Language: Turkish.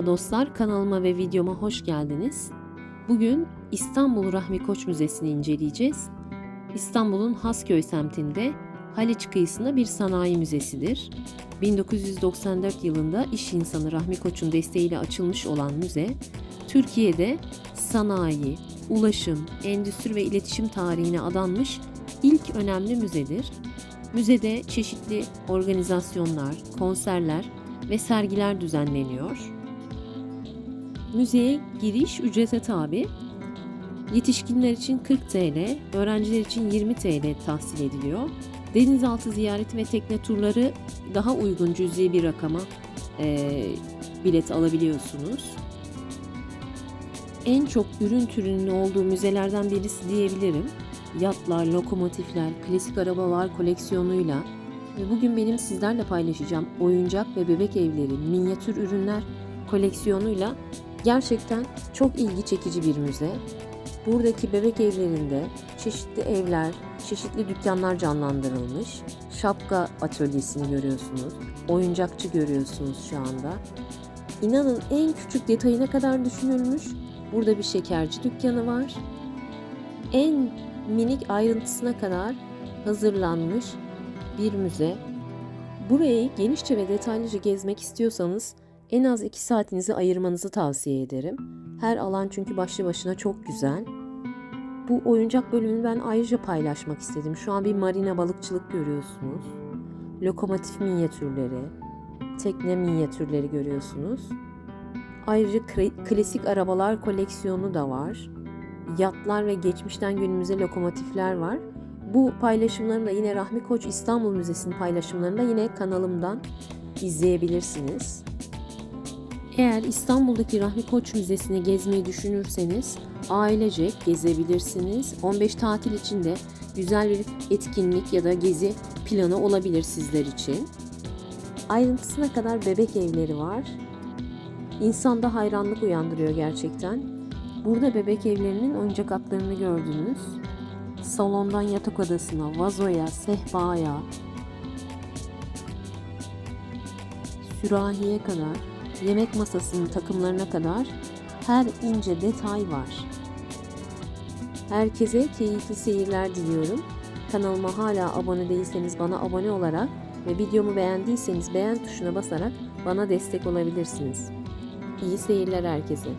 Merhaba dostlar, kanalıma ve videoma hoş geldiniz. Bugün İstanbul Rahmi Koç Müzesi'ni inceleyeceğiz. İstanbul'un Hasköy semtinde Haliç kıyısında bir sanayi müzesidir. 1994 yılında iş insanı Rahmi Koç'un desteğiyle açılmış olan müze, Türkiye'de sanayi, ulaşım, endüstri ve iletişim tarihine adanmış ilk önemli müzedir. Müzede çeşitli organizasyonlar, konserler ve sergiler düzenleniyor. Müzeye giriş ücrete tabi. Yetişkinler için 40 TL, öğrenciler için 20 TL tahsil ediliyor. Denizaltı ziyareti ve tekne turları daha uygun cüzi bir rakama e, bilet alabiliyorsunuz. En çok ürün türünün olduğu müzelerden birisi diyebilirim. Yatlar, lokomotifler, klasik arabalar koleksiyonuyla ve bugün benim sizlerle paylaşacağım oyuncak ve bebek evleri, minyatür ürünler koleksiyonuyla gerçekten çok ilgi çekici bir müze. Buradaki bebek evlerinde çeşitli evler, çeşitli dükkanlar canlandırılmış. Şapka atölyesini görüyorsunuz. Oyuncakçı görüyorsunuz şu anda. İnanın en küçük detayına kadar düşünülmüş. Burada bir şekerci dükkanı var. En minik ayrıntısına kadar hazırlanmış bir müze. Burayı genişçe ve detaylıca gezmek istiyorsanız en az 2 saatinizi ayırmanızı tavsiye ederim. Her alan çünkü başlı başına çok güzel. Bu oyuncak bölümünü ben ayrıca paylaşmak istedim. Şu an bir marina balıkçılık görüyorsunuz. Lokomotif minyatürleri, tekne minyatürleri görüyorsunuz. Ayrıca klasik arabalar koleksiyonu da var. Yatlar ve geçmişten günümüze lokomotifler var. Bu paylaşımlarını da yine Rahmi Koç İstanbul Müzesi'nin paylaşımlarını da yine kanalımdan izleyebilirsiniz. Eğer İstanbul'daki Rahmi Koç Müzesi'ni gezmeyi düşünürseniz ailecek gezebilirsiniz. 15 tatil için de güzel bir etkinlik ya da gezi planı olabilir sizler için. Ayrıntısına kadar bebek evleri var. İnsanda hayranlık uyandırıyor gerçekten. Burada bebek evlerinin oyuncak atlarını gördünüz. Salondan yatak odasına, vazoya, sehpaya, sürahiye kadar, yemek masasının takımlarına kadar her ince detay var. Herkese keyifli seyirler diliyorum. Kanalıma hala abone değilseniz bana abone olarak ve videomu beğendiyseniz beğen tuşuna basarak bana destek olabilirsiniz. İyi seyirler herkese.